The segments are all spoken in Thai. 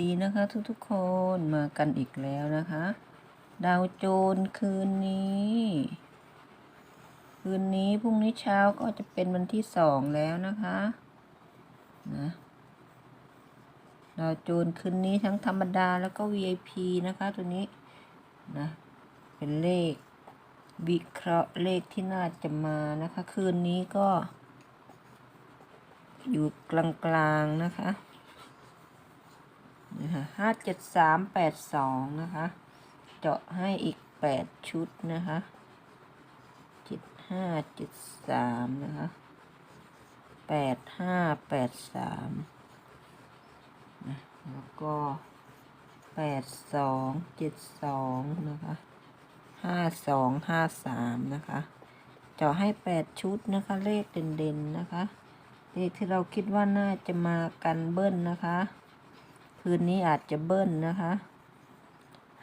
ดีนะคะทุกๆคนมากันอีกแล้วนะคะ ดาวโจรคืนนี้ คืนนี้พรุ่งนี้เช้าก็จะเป็นวันที่สองแล้วนะคะนะดาวโจรคืนนี้ทั้งธรรมดาแล้วก็ VIP นะคะตัวนี้นะเป็นเลขวิเคราะห์เลขที่น่าจะมานะคะ คืนนี้ก็ อยู่กลางๆนะคะนะคะ ห้าเจ็ดสามแปดสองนะคะ เจาะให้อีกแปดชุดนะคะเจ็ดห้าเจ็ดสามนะคะแปดห้าแปดสามนะแล้วก็แปดสองเจ็ดสองนะคะห้าสองห้าสามนะคะเจาะให้แปดชุดนะคะ เลขเด่นๆนะคะเลขที่เราคิดว่าน่าจะมากันเบิ้ลนะคะ คืนนี้อาจจะเบิ้ลนะคะ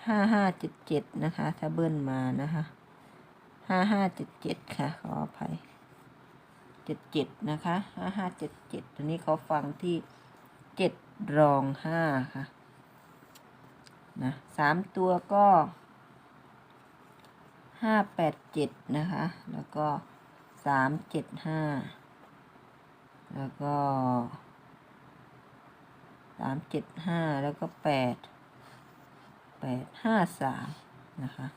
ห้าห้าเจ็ดเจ็ดนะคะ ถ้าเบิ้ลมานะคะห้าห้าเจ็ดเจ็ดค่ะ ขออภัยเจ็ดเจ็ดนะคะห้าห้าเจ็ดเจ็ดตัวนี้เขาฟังที่เจ็ดรองห้าค่ะ นะสามตัวก็ห้าแปดเจ็ดนะคะ แล้วก็สามเจ็ดห้าแล้วก็ สามเจ็ดห้าแล้วก็แปดแปดห้าสามนะคะ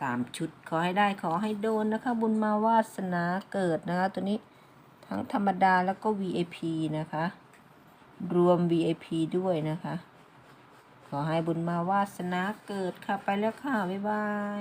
สามชุดขอให้ได้ขอให้โดนนะคะ บุญมาวาสนาเกิดนะคะ ตัวนี้ทั้งธรรมดาแล้วก็ VIP นะคะ รวม VIP ด้วยนะคะ ขอให้บุญมาวาสนาเกิดค่ะ ไปแล้วค่ะ บ๊ายบาย